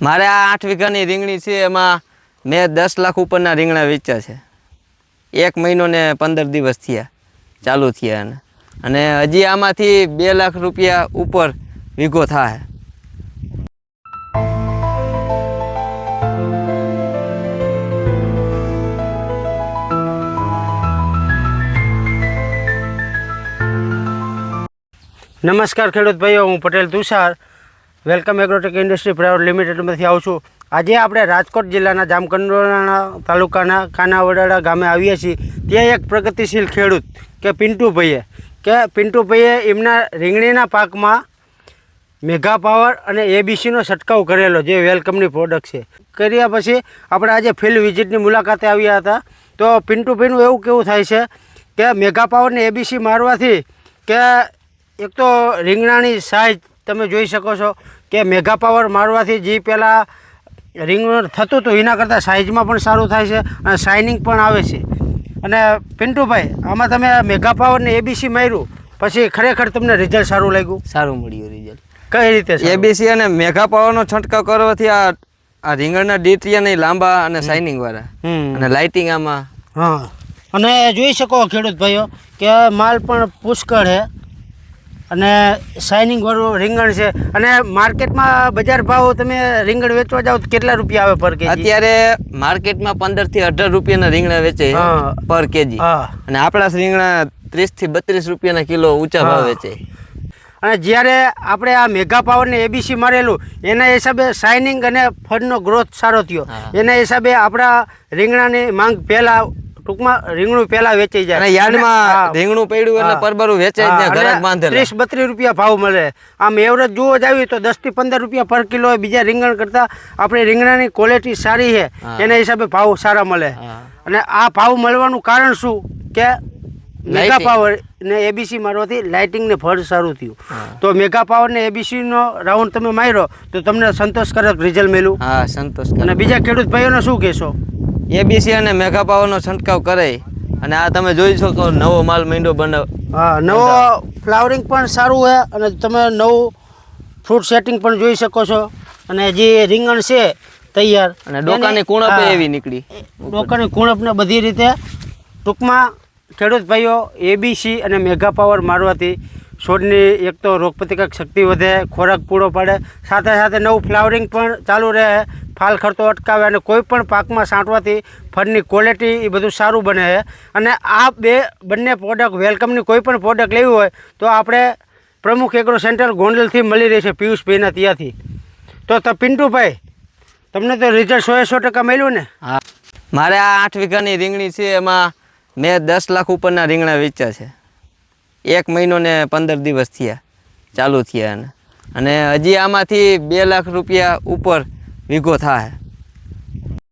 મારે આ આઠ વીઘાની રીંગણી છે, એમાં મેં દસ લાખ ઉપરના રીંગણા વેચ્યા છે. એક મહિનો ને પંદર દિવસ થયા, ચાલુ થયા એને. અને હજી આમાંથી બે લાખ રૂપિયા ઉપર વીઘો થાય. નમસ્કાર ખેડૂત ભાઈઓ, હું Patel Tushar. Welcome agrotech industry private લિમિટેડમાંથી આવું છું. આજે આપણે રાજકોટ જિલ્લાના જામકંડોરણા તાલુકાના કાનાવડાળા ગામે આવીએ છીએ. ત્યાં એક પ્રગતિશીલ ખેડૂત કે પિન્ટુભાઈએ કે પિન્ટુભાઈએ એમના રીંગણીના પાકમાં મેગા પાવર અને એબીસીનો છંટકાવ કરેલો જે વેલકમની પ્રોડક્ટ છે. કર્યા પછી આપણે આજે ફિલ્ડ વિઝિટની મુલાકાતે આવ્યા હતા. તો પિન્ટુભાઈનું એવું કેવું થાય છે કે મેગા પાવરને એબીસી મારવાથી કે એક તો રીંગણાની સાઇઝ તમે જોઈ શકો છો કે મેગા પાવર મારવાથી જે પહેલાં રિંગનર થતું હતું એના કરતાં સાઇઝમાં પણ સારું થાય છે અને શાઇનિંગ પણ આવે છે. અને પિન્ટુભાઈ આમાં તમે મેગા પાવરને એબીસી માર્યું પછી ખરેખર તમને રિઝલ્ટ સારું લાગ્યું? સારું મળ્યું રિઝલ્ટ કઈ રીતે એબીસી અને મેઘા પાવરનો છંટકાવ કરવાથી આ આ રીંગણના ડીટીયા નહીં લાંબા અને શાઇનિંગ વાળા. અને લાઇટિંગ આમાં. હા. અને જોઈ શકો ખેડૂત ભાઈઓ કે માલ પણ પુષ્કળ છે. અને શાઇનિંગ વાળું રીંગણ છે. અને માર્કેટમાં બજાર ભાવ તમે રીંગણ વેચવા જાઓ કેટલા રૂપિયા આવે પર કેજી અત્યારે માર્કેટમાં પંદરથી અઢાર રૂપિયાના રીંગણા વેચે પર કેજી અને આપણા રીંગણા ત્રીસથી બત્રીસ રૂપિયાના કિલો ઊંચા ભાવ. વેચે. અને જ્યારે આપણે આ મેગા પાવરને એબીસી મારેલું એના હિસાબે શાઇનિંગ અને ફળનો ગ્રોથ સારો થયો. એના હિસાબે આપણા રીંગણાની માંગ પહેલાં ટૂંકમાં રીંગણું પહેલાં વેચાઈ જાય. અને યાર્ડમાં રીંગણું પડ્યું એટલે પરબરું વેચાઈ જાય ઘરે બાંધેલા. ત્રીસ બત્રીસ રૂપિયા ભાવ મળે. આમ એવરેજ જોવો જ આવી તો દસથી પંદર રૂપિયા પર કિલો બીજા રીંગણ કરતાં આપણે રીંગણાની ક્વોલિટી સારી છે. એના હિસાબે ભાવ સારા મળે. અને આ ભાવ મળવાનું કારણ શું? કે મેગા પાવર ને એબીસી મારવાથી લાઇટિંગ ને ફળ સારું થયું. તો મેગા પાવર ને એબીસી નો રાઉન્ડ તમે માર્યો તો તમને સંતોષકારક રિઝલ્ટ મળ્યું હા સંતોષ અને બીજા ખેડૂત ભાઈઓને શું કહેશો? એબીસી અને મેઘા પાવરનો છંટકાવ કરે. અને આ તમે જોઈ શકો નવો માલ મીંડો બનાવ હા નવો ફ્લાવરિંગ પણ સારું છે અને તમે નવું ફ્રૂટ સેટિંગ પણ જોઈ શકો છો. અને જે રીંગણ છે તૈયાર. અને ડોકાની કુણપ એવી નીકળી. ડોકાની કુણપ ને બધી રીતે ટૂંકમાં ખેડૂત ભાઈઓ એબીસી અને મેગા પાવર મારવાથી છોડની એક તો રોગપ્રતિકારક શક્તિ વધે, ખોરાક પૂરો પાડે, સાથે સાથે નવું ફ્લાવરિંગ પણ ચાલુ રહે, ફાલ ખરતો અટકાવે અને કોઈ પણ પાકમાં છાંટવાથી ફળની ક્વોલિટી એ બધું સારું બને. છે અને આ બે બંને પ્રોડક્ટ વેલકમની કોઈ પણ પ્રોડક્ટ લેવી હોય, તો આપણે પ્રમુખ એગ્રો સેન્ટર ગોંડલથી મળી રહે છે પિયુષભાઈના ત્યાંથી. તો પિન્ટુભાઈ, તમને તો રિઝલ્ટ સો સો ટકા મળ્યું ને? હા. મારે આ આઠ વીઘાની રીંગણી છે, એમાં મેં દસ લાખ ઉપરના રીંગણા વેચ્યા છે. એક મહિનો ને પંદર દિવસ થયા, ચાલુ થયા અને હજી આમાંથી બે લાખ રૂપિયા ઉપર વીઘો થાય.